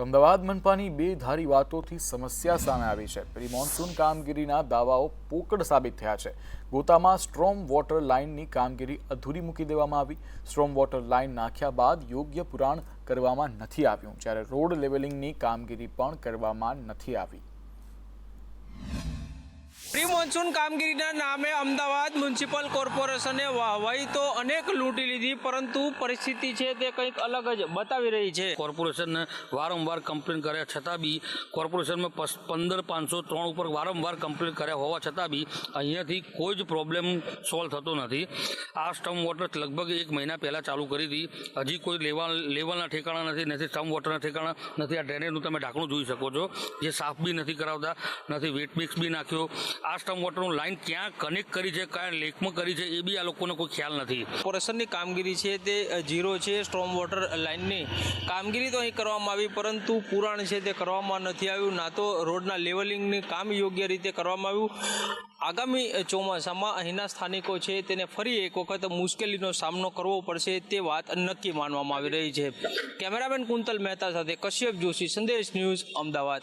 અમદાવાદ મનપાની બે ધારી વાતોથી સમસ્યા સામે આવી છે. પ્રી મોન્સૂન કામગીરીના દાવાઓ પોકળ સાબિત થયા છે. ગોતામાં સ્ટ્રોમ વોટર લાઇનની કામગીરી અધૂરી મૂકી દેવામાં આવી. સ્ટ્રોમ વોટર લાઇન નાખ્યા બાદ યોગ્ય પુરાણ કરવામાં નથી આવ્યું. જ્યારે રોડ લેવલિંગની કામગીરી પણ કરવામાં નથી આવી. પ્રી મોન્સૂન કામગીરીના નામે અમદાવાદ મ્યુનિસિપલ કોર્પોરેશને વાહવાઈ તો અનેક લૂંટી લીધી, પરંતુ પરિસ્થિતિ છે તે કંઈક અલગ જ બતાવી રહી છે. કોર્પોરેશનને વારંવાર કમ્પ્લેન કર્યા છતાં બી કોર્પોરેશનમાં પંદર પાંચસો ત્રણ ઉપર વારંવાર કમ્પ્લેન કર્યા હોવા છતાં બી અહીંયાથી કોઈ જ પ્રોબ્લેમ સોલ્વ થતો નથી. આ સ્ટમ વોટર લગભગ એક મહિના પહેલાં ચાલુ કરી હતી. હજી કોઈ લેવલ, લેવલના ઠેકાણા નથી નથી સ્ટમ વોટરના ઠેકાણા, નથી આ ડ્રેનેજનું તમે ઢાંકણું જોઈ શકો છો. જે સાફ બી નથી કરાવતા, નથી વેટ મિક્સ બી નાખ્યો. આ સ્ટમ વોટરનું લાઇન ક્યાં કનેક્ટ કરી છે કયા લેકમાં કરી છે, એ બી આ લોકોને કોઈ ખ્યાલ નથી. કોર્પોરેશનની કામગીરી છે તે ઝીરો છે સ્ટ્રોમ વોટર લાઇનની કામગીરી તો અહીં કરવામાં આવી, પરંતુ પુરાણ છે તે કરવામાં નથી આવ્યું, ના તો રોડના લેવલિંગની કામ યોગ્ય રીતે કરવામાં આવ્યું. આગામી ચોમાસામાં અહીંના સ્થાનિકો છે તેને ફરી એક વખત મુશ્કેલીનો સામનો કરવો પડશે તે વાત નક્કી માનવામાં આવી રહી છે. કેમેરામેન કુંતલ મહેતા સાથે કશ્યપ જોશી, સંદેશ ન્યૂઝ, અમદાવાદ.